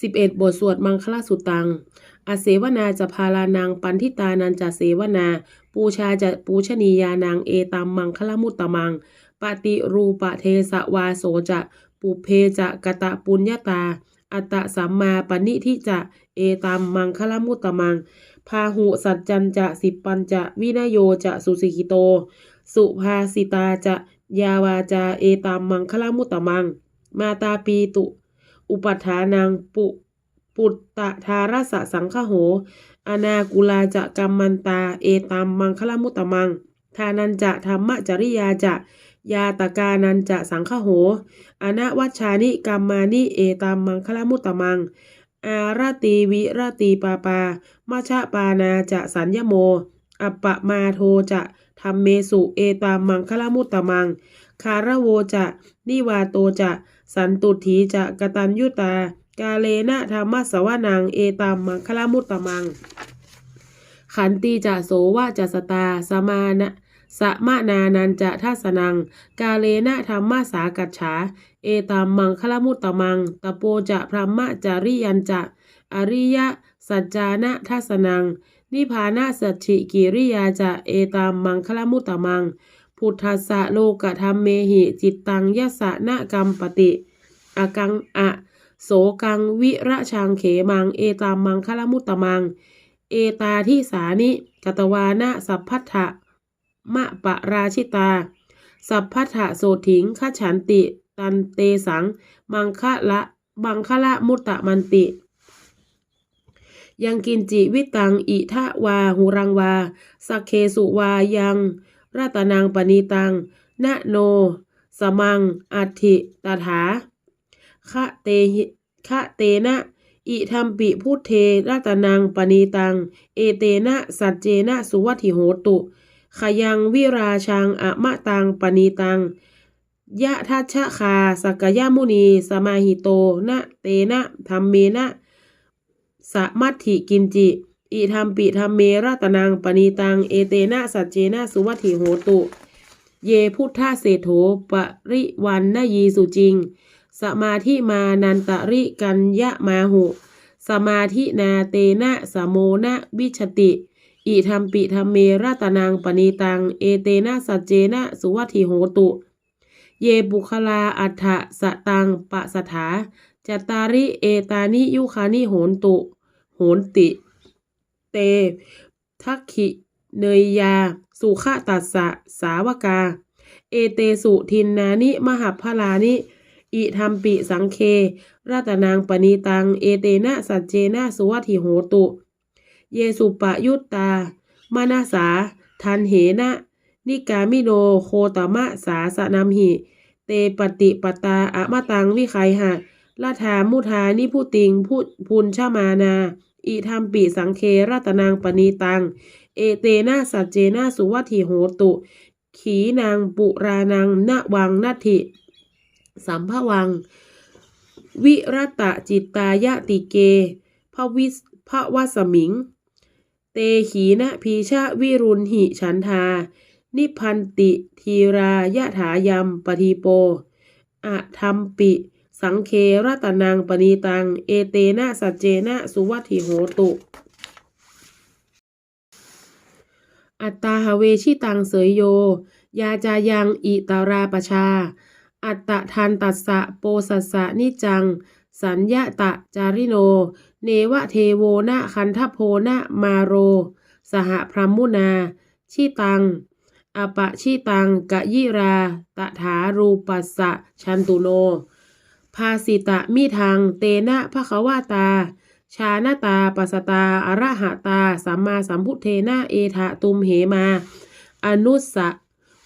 11 บทสวดมังคลสุตังอาเสวนาจะพาลานังปันทิตานันจะเสวนา ปูชาจะปูชนียานังเอตัมมังคลมุตตมัง ปฏิรูปะเทสวาโสจะปุเพจะกะตะปุญญาตา อัตตะสัมมาปณิทิจะเอตัมมังคลมุตตมัง พาหุสัจจันจะสิปัญจะวินโยจะสุสิกิโต สุภาสิตาจะยาวาจาเอตัมมังคลมุตตมัง มาตาปีตุ อุปัฏฐานังปุปุตตะทารสะสังคโห อนากุลาจะกัมมันตา เอตัมมังคลมุตตมัง ทานันจะธรรมจริยาจะ ยาตกานันจะสังคโห อนาวัชานิกัมมานิ เอตัมมังคลมุตตมัง อารตีวิรตีปาปามาชะปานาจะสัญญโม อัปปะมาโทจะธรรมเมสุ เอตัมมังคลมุตตมัง คาระโวจะ นิวาโตจะ สันตุถีจะกตัญยุตา กาเลนะธรรมสวนัง เอตัมมังคลามุตตมัง ขันติจะโสวะจะสตา สมานะสมะนานันจะทัสนัง กาเลนะธรรมสากัจฉา เอตัมมังคลามุตตมังตะโปจะพรหมจาริยันจะ อริยะสัจจานะทัสนัง นิพานะสัจฉิกิริยาจะ เอตัมมังคลามุตตมัง พุทธัสสะโลกธรรมเมหิจิตตังยสะนะกรรมปติอากังอะโสกังวิระชังเขมัง เอตามังคลมุตตมัง เอตาที่สานิกตวานะสัพพัทธะมะปะราชิตา สัพพัทธะโสถิงขฉันติ ตันเตสัง มังคะละมังคะละมุตตะมันติ ยังกินจิวิตังอิทะวาหุรังวาสักเคสุวายัง รัตนังปณีตังนะโน สมังอัติตถาคะเตหิคะเตนะอิธรรมปิพุทเทรัตนังปณีตัง เอเตนะสัจเจนะสุวัติโหตุขยังวิราชังอะมะตังปณีตัง ยะทัชชะคาสักยมุนี สมาหิโตนะเตนะธรรมเมนะสมัติกินจิ อิธรรมปิธรรมเมรัตนังปณีตัง เอเตนะสัจเจนะสุวัตถิโหตุ เยพุทธเศรษโถปริวันนยีสุจริง สมาธิมานันตริกัญญะมาหุ สมาธินาเตนะสโมนะวิชติ อิธรรมปิธรรมเมรัตนังปณีตัง เอเตนะสัจเจนะสุวัตถิโหตุ เยบุคลาอัฏฐสตังปะสถาจตาริเอตานิยุคานิโหนตุ โหนติ เต ทักขิ เนยยา สุขตัสสะ สาวกา เอเตสุทินนานิ มหัพพลานิ อิธรรมปิสังเครัตนางปณีตัง เอเตนะสัจเจนะสุวัติโหตุ เยสุปะยุตตา มานาสา ทันเหนะ นิกามิโนโคตมะสาสนัมหิ เตปฏิปตาอะมะตังวิไคหะลาธามุทานิพุติงพุพุนชมานา อิธรรมปิสังเครัตนางปณีตัง เอเตนะสัจเจนะสุวัติโหตุ ขีนางปุรานังณวังนัตถิสัมภวัง วิรตะจิตตายะติเกพระวิพระวสมิง เตขีนะพีชะวิรุณหิฉันทา นิพันติ ทีรายะถายัมปทีโปอะธรรมปิ สังเครัตนังปณีตัง เอเตนะสัจเจนะสุวัติโหตุ อัตตาหเวชิตังเสยโย ยาจายังอิตาราปชา อัตตะทันตัสสะโปสัสสะนิจัง สัญญาตะจาริโน เนวะเทโวนะคันทโพนะมาโร สหพรหมุนา ชิตังอปะชิตังกะยิรา ตถารูปัสสะชันตุโน ภาสิตะมิทัง เตนะภควาตา ชาณตาปัสตาอระหะตา สัมมาสัมพุทเทนะเอทะตุมเหมา อนุสสะ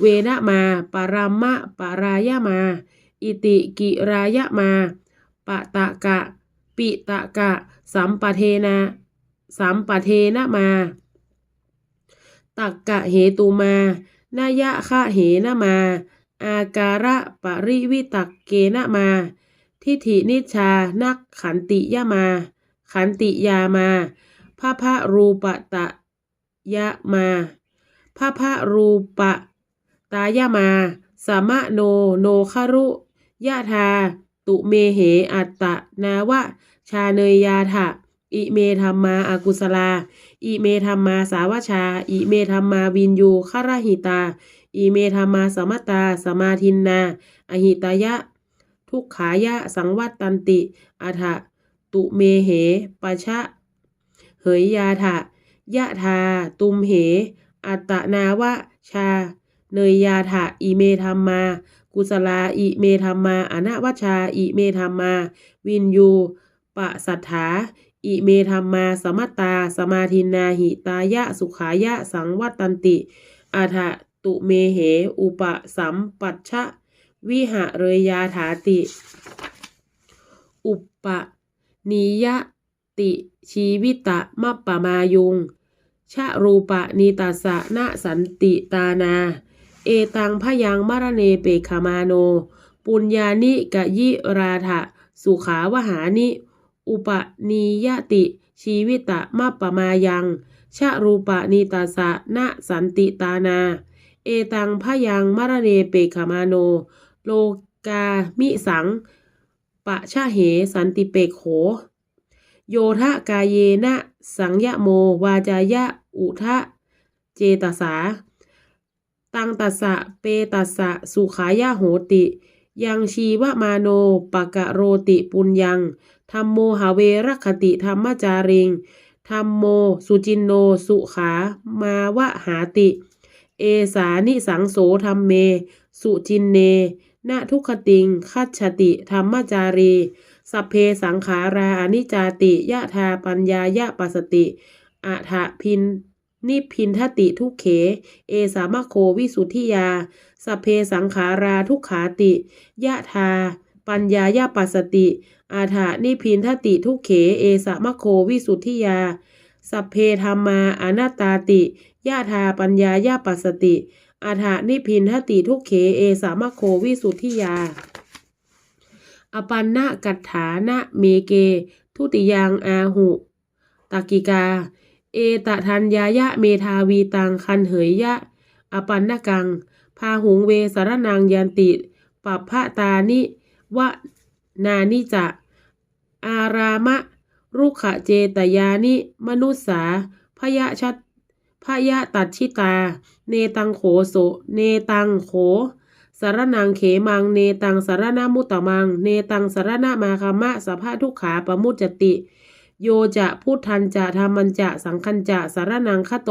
เวนะมา ปรามะปรายะมา อิติกิรายะมาปะตะกะ ปิตะกะ สัมปะเทนะ สัมปะเทนะมาตักกะเหตุมานายะคะเหนะมา อาการะปริวิตักเกนะมา ทิฏฐินิชา นักขันติยะมา ขันติยามาพระพระรูปตะยะมาพระพระรูปตายะมาสมะโนโนคารุยะทา ตุเมเหอัตตะ นาวะ ชาเนยยาถะอิเมธรรมาอากุศลา อิเมธรรมาสาวชา อิเมธรรมาวินยูคารหิตา อิเมธรรมาสมตา สมาทินนา อหิตายะ ทุกขายะสังวัตตันติอัฏฐตุเมเหปะชะ เหยยาถะยะทา ตุมเห อัตนาวะชา เนยยาถะอิเมธรรมา กุศลาอิเมธรรมาอนวัชาอิเมธรรมา วินยูปะสัทธาอิเมธรรมาสมัตตา สมาทินนาหิตายะสุขายะสังวัตตันติอาทะตุเมเห อุปสัมปัชชะ วิหะเรยยาถาติ อุปปนิยติ ชีวิตะมัปปมายุง ชะรูปะนิตัสะนะสันติตานา เอตังพยังมรเนเปขมาโน ปุญญานิกะยิราถะสุขาวหานิ อุปนิยติ ชีวิตะมัปปมายัง ชะรูปะนิตัสสะนะสันติตานา เอตังพยังมรเนเปขมาโน โลกามิสัง ปะชะเหสันติเปกโข โยทะกายเยนะสังยะโม วาจายะอุทะเจตสา ตังตัสสะเปตัสสะสุขายะโหติ ยังชีวมาโนปะกะโรติปุญญังธรรมโมหาเวรคติธรรมจาริงธรรมโม สุจินโน สุขามาวะหาติ เอสานิสังโสธรรมเม สุจินเน นะทุกขติงคัจฉติธรรมจารี สัพเพสังขาราอนิจจาติยะทาปัญญายะปัสติอะทะพินนิพินทติทุกเข เอสามะโควิสุทธิยา สัพเพสังขาราทุกขาติ ยะทา ปัญญายะปัสติ อาถานิพินทติทุกเข เอสามะโควิสุทธิยา สัพเพธรรมาอนัตตาติ ยะทาปัญญายะปัสติ อาถานิพินทติทุกเขเอสามะโควิสุทธิยา อปันนะกัตถานะเมเก ทุติยังอาหุตากิกา เอตทัญญายะเมทาวีตังคันเหยยะ อปันนกัง พาหุงเวสารนังยันติปัพพะตานิวะนานิจะ อารามะรุขเจตยานิ มนุสสาพยะชัด พยะตัดชิตา เนตังโขโส เนตังโข สารนังเขมัง เนตังสารนามุตตะมัง เนตังสารนามาคามะสภาทุกขาปมุจจติ โยจะพุทธันจะธรรมันจะสังคันจะสารนังคโต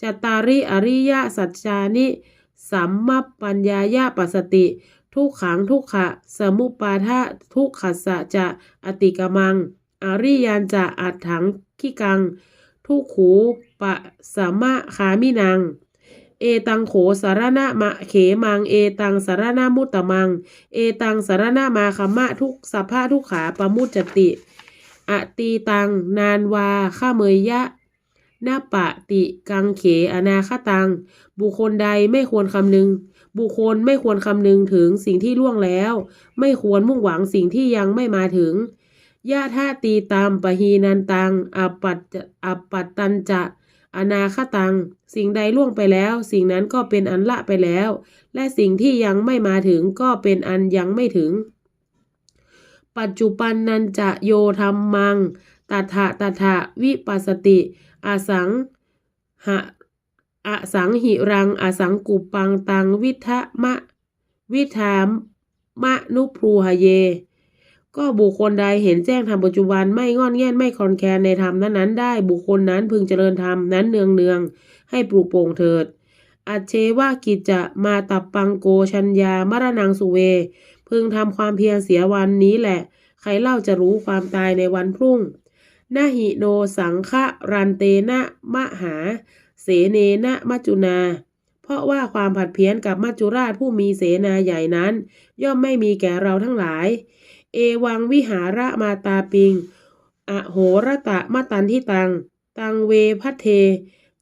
จตาริอริยสัจจานิ สัมมปัญญายะปัสสติ ทุกขังทุกขะ สมุปปาทะทุกขัสสะจะอติกมัง อริยันจะอัดถังขิกัง ทุกขูปะสมะขามินัง เอตังโขสารณะมะเขมัง เอตังสารณะมุตตะมัง เอตังสารณะมาคมะทุกสภาทุกขาปมุจจติอตีตัง นานวาข้าเมยยะนาปะติกังเขอนาคตัง บุคคลใดไม่ควรคำนึง บุคคลไม่ควรคำนึงถึงสิ่งที่ล่วงแล้ว ไม่ควรมุ่งหวังสิ่งที่ยังไม่มาถึง ญาธาตีตามปะฮีนันตังอปัตอปัตตันจะอนาคตัง สิ่งใดล่วงไปแล้ว สิ่งนั้นก็เป็นอันละไปแล้ว และสิ่งที่ยังไม่มาถึงก็เป็นอันยังไม่ถึง ปัจจุปันนันจะโยธรรมังตัถะตัถะวิปัสสติอาสังหะอสังหิรังอสังกุปังตังวิทะมะ วิธามมะนุพรูหะเย ก็บุคคลใดเห็นแจ้งธรรมปัจจุบันไม่งอนแง่นไม่คอนแคนในธรรมนั้นๆได้บุคคลนั้นพึงเจริญธรรมนั้นเนืองเนืองๆให้ปลูกโป่งเถิด อัจเชวากิจจะมาตับปังโกชัญญามรณังสุเว พึงทำความเพียรเสียวันนี้แหละ ใครเล่าจะรู้ความตายในวันพรุ่งนาหิโนสังฆะรันเตนะมะหา เสเนนะมัจจุนา เพราะว่าความผัดเพี้ยนกับมัจจุราชผู้มีเสนาใหญ่นั้น ย่อมไม่มีแก่เราทั้งหลาย เอวังวิหาระมาตาปิง อโหรตะมะตันที่ตัง ตังเวพัทเท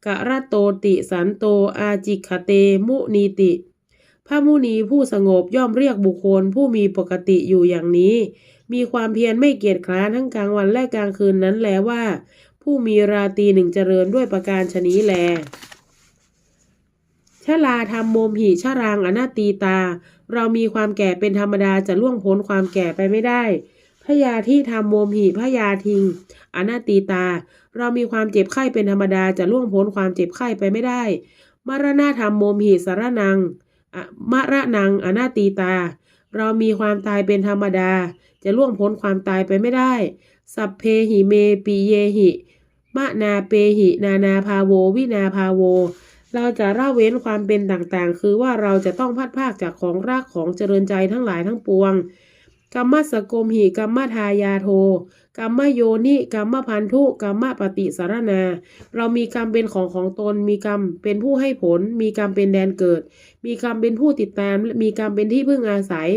กะระโตติสันโตอาจิกขเตมุนีติ พระมุนีผู้สงบย่อมเรียกบุคคลผู้มีปกติอยู่อย่างนี้ มีความเพียรไม่เกียจคร้านทั้งกลางวันและกลางคืนนั้นแลว่า ผู้มีราตีหนึ่งเจริญด้วยประการชนี้แล ชลาธรรมโมมหิชรางอนาตีตา เรามีความแก่เป็นธรรมดาจะล่วงพ้นความแก่ไปไม่ได้พยาที่ทำโมมหิพยาทิง อนาตีตา เรามีความเจ็บไข้เป็นธรรมดาจะล่วงพ้นความเจ็บไข้ไปไม่ได้ มรณะธรรมโมมหิสารนังอมะระนังอนาตีตา เรามีความตายเป็นธรรมดา จะล่วงพ้นความตายไปไม่ได้ สัพเพหิเมปิเยหิ มะนาเปหิ นานาภาโว วินาภาโว เราจะละเว้นความเป็นต่างๆ คือว่าเราจะต้องพัดภาคจากของรักของเจริญใจทั้งหลายทั้งปวงกรรมสกมหิกรรมทายาโทกรรมโยนิกรรมพันธุกรรมปฏิสารนา เรามีกรรมเป็นของของตน มีกรรมเป็นผู้ให้ผล มีกรรมเป็นแดนเกิด มีกรรมเป็นผู้ติดตาม มีกรรมเป็นที่พึ่งอาศัย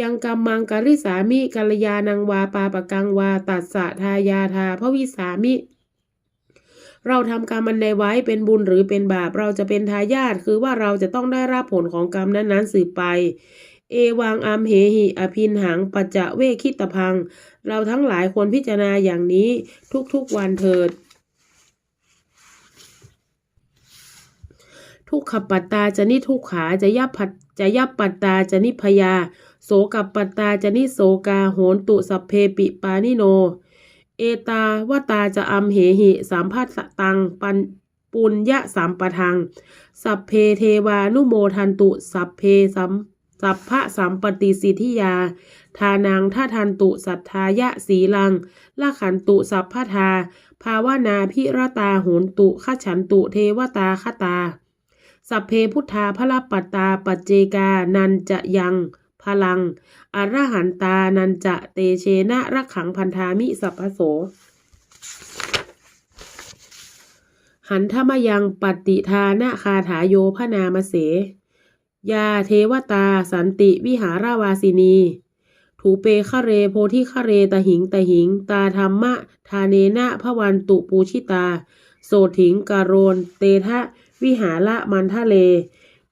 ยังกรรมังกริสามิกัลยานังวาปาปะกังวาตัสสะทายาทาพระวิสามิ เราทำกรรมอันใดไว้เป็นบุญหรือเป็นบาปเราจะเป็นทายาทคือว่าเราจะต้องได้รับผลของกรรมนั้นๆสืบไป เอวังอัมเหหิอภินหังปัจจะเวคิตพัง เราทั้งหลายควรพิจารณาอย่างนี้ทุกๆวันเถิดทุกขปัตตาจะนิทุกขาจะยับผัดจะยับปัตตาจะนิพยา โสกับปัตตาจะนิโสกาโหนตุสัพเพปิปานิโน เอตาวตาจะอัมเหหิ สามพัสตังปันปุญญะสามปะทัง สัพเพเทวานุโมทันตุ สัพเพสัมสัพพะสัมปติสิทธิยา ทานังท่าทันตุ สัทธายะสีลังละขันตุ สัพพทา ภาวนาพิรตาโหนตุขฉันตุ เทวตาคตา สัพเพพุทธาพระปัตตาปัจเจกา นันจะยัง พลัง อรหันตานันจะเตเชนะรักขังพันธามิสัพพโส หันธมยังปฏิทานะคาถาโยพนามเส ยาเทวตาสันติวิหาราวาสินี ถูเปคะเรโพธิคะเรตหิงตหิง ตาธรรมะ ทาเนนะพระวันตุปูชิตา โสถิงการโรน เตทะวิหาระมันทะเล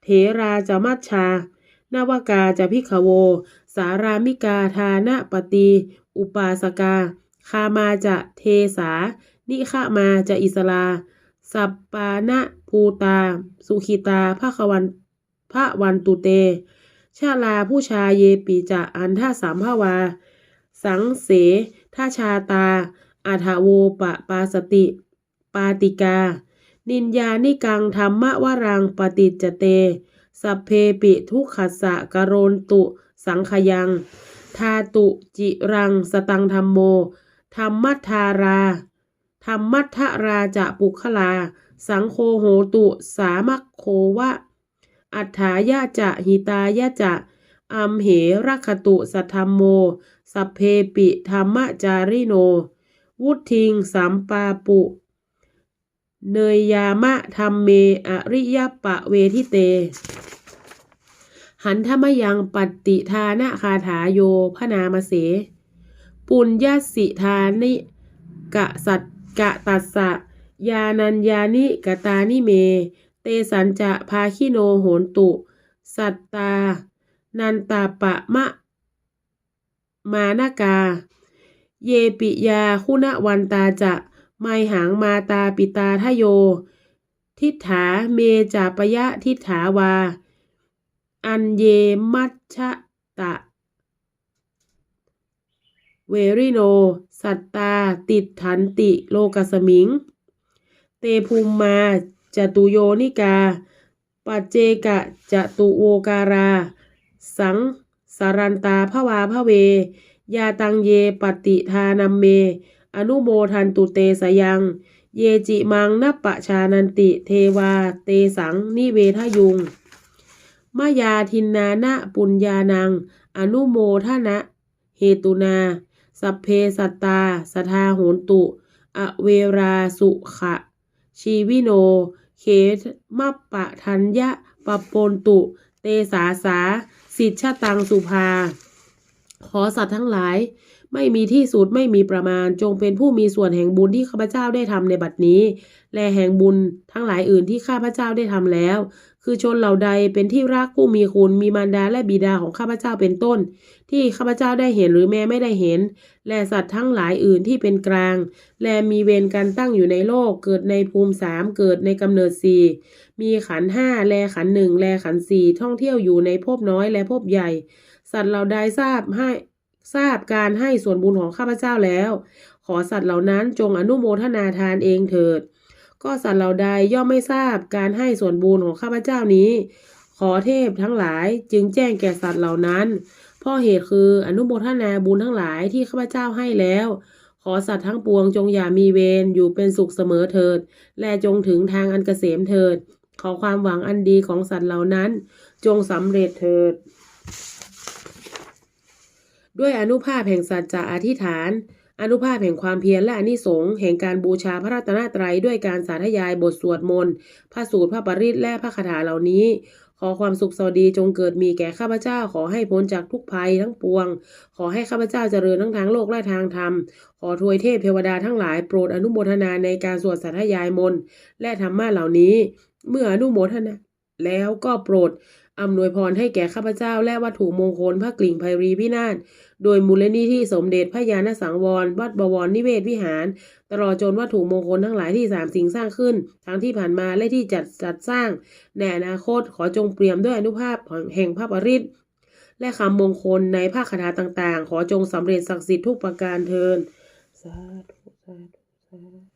เถราจะมัชชา นวากาจะพิขโว สารามิกาทานะปฏิ อุปาสกา คามาจะเทสา นิฆามาจะอิสลา สัปปานะภูตา สุขิตาภควันพระวันตุเต ชาลาผู้ชาเยปีจะอันท่าสามภาวา สังเสท่าชาตาอาทาโวปะปาสติ ปาติกา นินยานิกังธรรมะวรังปฏิจเต สัพเพปิทุกขัสสะกโรนตุ สังขยังทาตุจิรัง สตังธรรมโมธรรมัทธาราธรรมัทธราจะปุคลา สังโฆโหตุ สามัคโควะ อัฏฐายาจะหิตายาจะอัมเหรัคตุสัทธรรมโม สัพเพปิธรรมจาริโน วุทิงสัมปาปุ เนยยามะธรรมเม อริยปะเวทิเต หันธรรมยังปฏิทานะคาถาโยพนามเส ปุญญสิทานิกะสัตกะตัสสะยานัญญานิกตานิเม เตสันจะพาคิโนโหนตุ สัตตา นันตาปะมะ มานากา เยปิยาคุณวันตาจะไมหังมาตาปิตาทโย ทิฏฐาเมจาปยะทิฏฐาวา อันเยมัชชะตะ เวริโน สัตตา ติดถันติ โลกสมิง เตภูมมาจตุโยนิกา ปัจเจกะจตุโวการา สังสารันตาภวาพระเว ยาตังเยปฏิทานัมเม อนุโมทันตุเตสยัง เยจิมังนัปปะชานันติ เทวา เตสัง นิเวทยุง มายาทินนานะปุญญานัง อนุโมทนะ เหตุนา สัพเพสัตตา สทาโหนตุ อเวราสุขะ ชีวิโน เขมัปปะทัญญะปปปนตุ เตสาสา สิทธตังสุภา ขอสัตว์ทั้งหลาย ไม่มีที่สุดไม่มีประมาณ จงเป็นผู้มีส่วนแห่งบุญที่ข้าพเจ้าได้ทำในบัดนี้ และแห่งบุญทั้งหลายอื่นที่ข้าพเจ้าได้ทำแล้ว คือชนเหล่าใดเป็นที่รักผู้มีคุณมีมารดาและบิดาของข้าพเจ้าเป็นต้น ที่ข้าพเจ้าได้เห็นหรือแม้ไม่ได้เห็น และสัตว์ทั้งหลายอื่นที่เป็นกลาง และมีเวรกันตั้งอยู่ในโลก เกิดในภูมิสามเกิดในกำเนิดสี่มีขันห้าแลขันหนึ่งแลขันสี่ท่องเที่ยวอยู่ในภพน้อยและภพใหญ่ สัตว์เหล่าใดทราบให้ทราบการให้ส่วนบุญของข้าพเจ้าแล้ว ขอสัตว์เหล่านั้นจงอนุโมทนาทานเองเถิด ก็สัตว์เหล่าใดย่อมไม่ทราบการให้ส่วนบุญของข้าพเจ้านี้ ขอเทพทั้งหลายจึงแจ้งแก่สัตว์เหล่านั้นเพราะเหตุคืออนุโมทนาบุญทั้งหลายที่ข้าพเจ้าให้แล้ว ขอสัตว์ทั้งปวงจงอย่ามีเวรอยู่เป็นสุขเสมอเถิด และจงถึงทางอันเกษมเถิด ขอความหวังอันดีของสัตว์เหล่านั้น จงสำเร็จเถิด ด้วยอนุภาพแห่งสัจจะอธิษฐาน อนุภาพแห่งความเพียรและอนิสงส์แห่งการบูชาพระรัตนตรัยด้วยการสาธยายบทสวดมนต์พระสูตรพระปริตและพระคาถาเหล่านี้ ขอความสุขสวัสดีจงเกิดมีแก่ข้าพเจ้าขอให้พ้นจากทุกภัยทั้งปวง ขอให้ข้าพเจ้าเจริญทั้งทางโลกและทางธรรม ขอทวยเทพเทวดาทั้งหลายโปรดอนุโมทนาในการสวดสาธยายมนต์และธรรมะเหล่านี้ เมื่ออนุโมทนาแล้วก็โปรด อำนวยพรให้แก่ข้าพเจ้าและวัตถุมงคลพระกลิ่งไพรีพินาศโดยมูลนิธิสมเด็จพระยาณสังวร วัดบวรนิเวศวิหาร ตลอดจนวัตถุมงคลทั้งหลายที่สามสิ่งสร้างขึ้น ทั้งที่ผ่านมาและที่จัดจัดสร้างในอนาคตขอจงเปรียมด้วยอนุภาพแห่งพระปริตรและคำมงคลในภาคคาถาต่างๆ ขอจงสำเร็จศักดิ์สิทธิ์ทุกประการเทินสาธุสาธุสาธุ